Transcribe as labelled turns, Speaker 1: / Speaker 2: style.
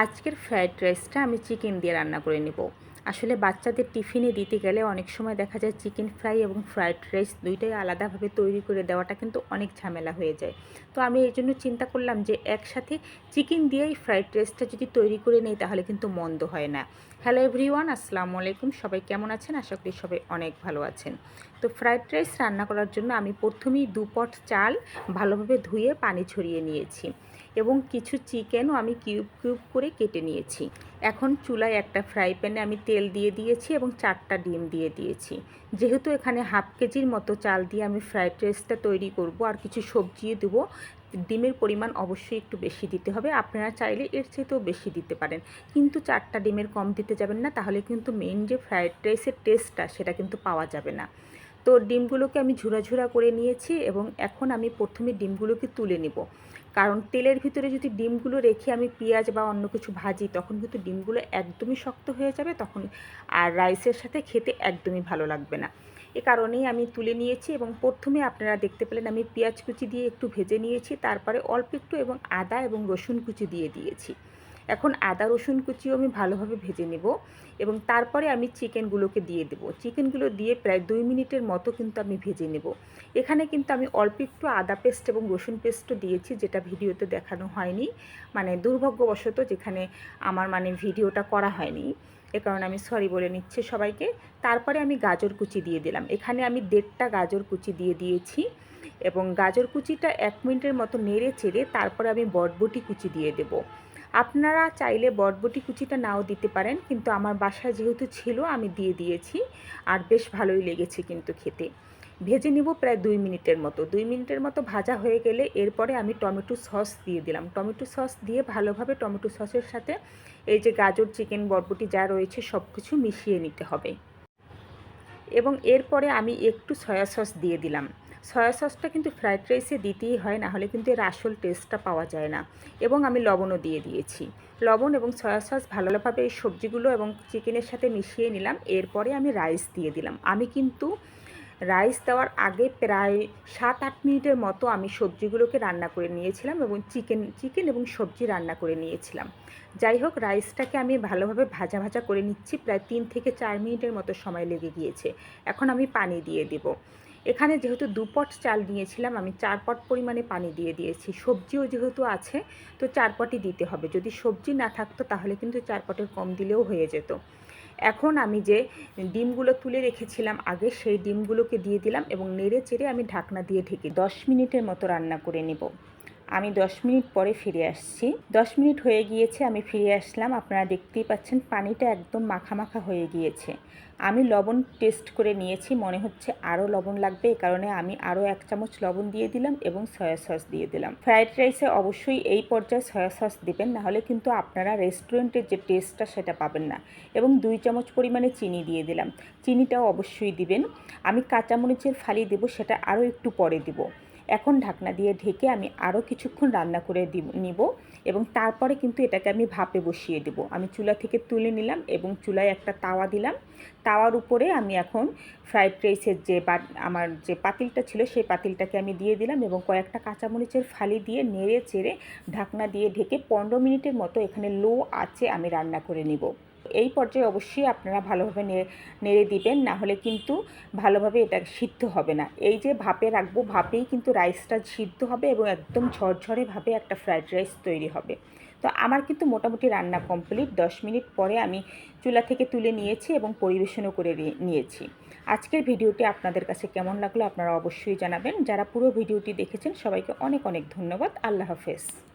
Speaker 1: আজকের ফ্রায়েড রাইসটা আমি চিকেন দিয়ে রান্না করে নেব। আসলে বাচ্চাদের টিফিনে দিতে গেলে অনেক সময় দেখা যায় চিকেন ফ্রাই এবং ফ্রায়েড রাইস দুইটাই আলাদাভাবে তৈরি করে দেওয়াটা কিন্তু অনেক ঝামেলা হয়ে যায়। তো আমি এই জন্য চিন্তা করলাম যে একসাথে চিকেন দিয়েই ফ্রায়েড রাইসটা যদি তৈরি করে নেই তাহলে কিন্তু মন্দ হয় না। হ্যালো এভরিওয়ান, আসসালামু আলাইকুম। সবাই কেমন আছেন? আশা করি সবাই অনেক ভালো আছেন। তো ফ্রায়েড রাইস রান্না করার জন্য আমি প্রথমেই দু পট চাল ভালোভাবে ধুয়ে পানি ছড়িয়ে নিয়েছি এবং কিছু চিকেনও আমি কিউব কিউব করে কেটে নিয়েছি। এখন চুলায় একটা ফ্রাই প্যানে আমি তেল দিয়ে দিয়েছি এবং চারটা ডিম দিয়ে দিয়েছি। যেহেতু এখানে হাফ কেজির মতো চাল দিয়ে আমি ফ্রাইড রাইসটা তৈরি করব আর কিছু সবজিও দেবো, ডিমের পরিমাণ অবশ্যই একটু বেশি দিতে হবে। আপনারা চাইলে এর চাইতেও বেশি দিতে পারেন। কিন্তু চারটা ডিমের কম দিতে যাবেন না, তাহলে কিন্তু মেইন যে ফ্রাইড রাইসের টেস্টটা সেটা কিন্তু পাওয়া যাবে না। তো ডিমগুলোকে আমি ঝুরা ঝুরা করে নিয়েছি এবং এখন আমি প্রথমে ডিমগুলোকে তুলে নেব। কারণ তেলের ভিতরে যদি ডিমগুলো রেখে আমি পেঁয়াজ বা অন্য কিছু ভাজি, তখন কিন্তু ডিমগুলো একদমই শক্ত হয়ে যাবে, তখন আর রাইসের সাথে খেতে একদমই ভালো লাগবে না। এ কারণেই আমি তুলে নিয়েছি এবং প্রথমে আপনারা দেখতে পেলেন আমি পেঁয়াজ কুচি দিয়ে একটু ভেজে নিয়েছি, তারপরে অল্প একটু এবং আদা এবং রসুন কুচি দিয়ে দিয়েছি। এখন আদা, রসুন কুচিও আমি ভালোভাবে ভেজে নেব এবং তারপরে আমি চিকেনগুলোকে দিয়ে দেবো। চিকেনগুলো দিয়ে প্রায় দুই মিনিটের মতো কিন্তু আমি ভেজে নেব। এখানে কিন্তু আমি অল্প একটু আদা পেস্ট এবং রসুন পেস্টও দিয়েছি, যেটা ভিডিওতে দেখানো হয়নি। মানে দুর্ভাগ্যবশত যেখানে আমার মানে ভিডিওটা করা হয়নি। এ কারণে আমি সরি বলে নিচ্ছি সবাইকে। তারপরে আমি গাজর কুচি দিয়ে দিলাম। এখানে আমি দেড়টা গাজর কুচি দিয়ে দিয়েছি এবং গাজর কুচিটা এক মিনিটের মতো নেড়ে চেড়ে তারপরে আমি বটবটি কুচি দিয়ে দেবো। আপনারা চাইলে বটবটি কুচিটা নাও দিতে পারেন, কিন্তু আমার বাসায় যেহেতু ছিল, আমি দিয়ে দিয়েছি। আর বেশ ভালোই লেগেছে কিন্তু খেতে। ভেজে নিব প্রায় দুই মিনিটের মতো। দুই মিনিটের মতো ভাজা হয়ে গেলে এরপরে আমি টমেটো সস দিয়ে দিলাম। টমেটো সস দিয়ে ভালোভাবে টমেটো সসের সাথে এই যে গাজর, চিকেন, বটবটি যা রয়েছে সব কিছু মিশিয়ে নিতে হবে। এবং এরপরে আমি একটু সয়া সস দিয়ে দিলাম। সয়া সসটা কিন্তু ফ্রাইড রাইসে দিতেই হয় না হলে কিন্তু এর আসল টেস্টটা পাওয়া যায় না। এবং আমি লবণও দিয়ে দিয়েছি। লবণ এবং সয়া সস ভালোভাবে এই সবজিগুলো এবং চিকেনের সাথে মিশিয়ে নিলাম। এরপরে আমি রাইস দিয়ে দিলাম। আমি কিন্তু রাইস দেওয়ার আগে প্রায় সাত আট মিনিটের মতো আমি সবজিগুলোকে রান্না করে নিয়েছিলাম এবং চিকেন চিকেন এবং সবজি রান্না করে নিয়েছিলাম। যাই হোক রাইসটাকে আমি ভালোভাবে ভাজা ভাজা করে নিচ্ছি। প্রায় তিন থেকে চার মিনিটের মতো সময় লেগে গিয়েছে। এখন আমি পানি দিয়ে দেবো। এখানে যেহেতু দুপট চাল নিয়েছিলাম, আমি চার পট পরিমাণে পানি দিয়ে দিয়েছি। সবজিও যেহেতু আছে, তো চার পটই দিতে হবে। যদি সবজি না থাকতো, তাহলে কিন্তু চার পটের কম দিলেও হয়ে যেত। এখন আমি যে ডিমগুলো তুলে রেখেছিলাম আগে, সেই ডিমগুলোকে দিয়ে দিলাম এবং নেড়ে চেড়ে আমি ঢাকনা দিয়ে ঢেকে দশ মিনিটের মতো রান্না করে নেব। আমি দশ মিনিট পরে ফিরে আসছি। দশ মিনিট হয়ে গিয়েছে, আমি ফিরে আসলাম। আপনারা দেখতেই পাচ্ছেন পানিটা একদম মাখা মাখা হয়ে গিয়েছে। আমি লবণ টেস্ট করে নিয়েছি, মনে হচ্ছে আরও লবণ লাগবে। এ কারণে আমি আরও এক চামচ লবণ দিয়ে দিলাম এবং সয়া সস দিয়ে দিলাম। ফ্রাইড রাইসে অবশ্যই এই পর্যায়ে সয়া সস দেবেন, নাহলে কিন্তু আপনারা রেস্টুরেন্টের যে টেস্টটা সেটা পাবেন না। এবং দুই চামচ পরিমাণে চিনি দিয়ে দিলাম। চিনিটাও অবশ্যই দিবেন। আমি কাঁচামরিচের ফালি দেবো, সেটা আরও একটু পরে দেবো। এখন ঢাকনা দিয়ে ঢেকে আমি আরও কিছুক্ষণ রান্না করে দিব নিব এবং তারপরে কিন্তু এটাকে আমি ভাপে বসিয়ে দেব। আমি চুলা থেকে তুলে নিলাম এবং চুলায় একটা তাওয়া দিলাম। তাওয়ার উপরে আমি এখন ফ্রাইড রাইসের যে আমার যে পাতিলটা ছিল সেই পাতিলটাকে আমি দিয়ে দিলাম এবং কয়েকটা কাঁচামরিচের ফালি দিয়ে নেড়ে চেড়ে ঢাকনা দিয়ে ঢেকে পনেরো মিনিটের মতো এখানে লো আছে আমি রান্না করে নিব। এই পর্যায়ে অবশ্যই আপনারা ভালোভাবে নেড়ে দিবেন না হলে কিন্তু ভালোভাবে এটা সিদ্ধ হবে না। এই যে ভাপে রাখব, ভাপেই কিন্তু রাইসটা সিদ্ধ হবে এবং একদম ঝরঝরেভাবে একটা ফ্রাইড রাইস তৈরি হবে। তো আমার কিন্তু মোটামুটি রান্না কমপ্লিট, দশ মিনিট পরে আমি চুলা থেকে তুলে নিয়েছি এবং পরিবেশনও করে নিয়েছি। আজকের ভিডিওটি আপনাদের কাছে কেমন লাগল আপনারা অবশ্যই জানাবেন। যারা পুরো ভিডিওটি দেখেছেন, সবাইকে অনেক অনেক ধন্যবাদ। আল্লাহ হাফেজ।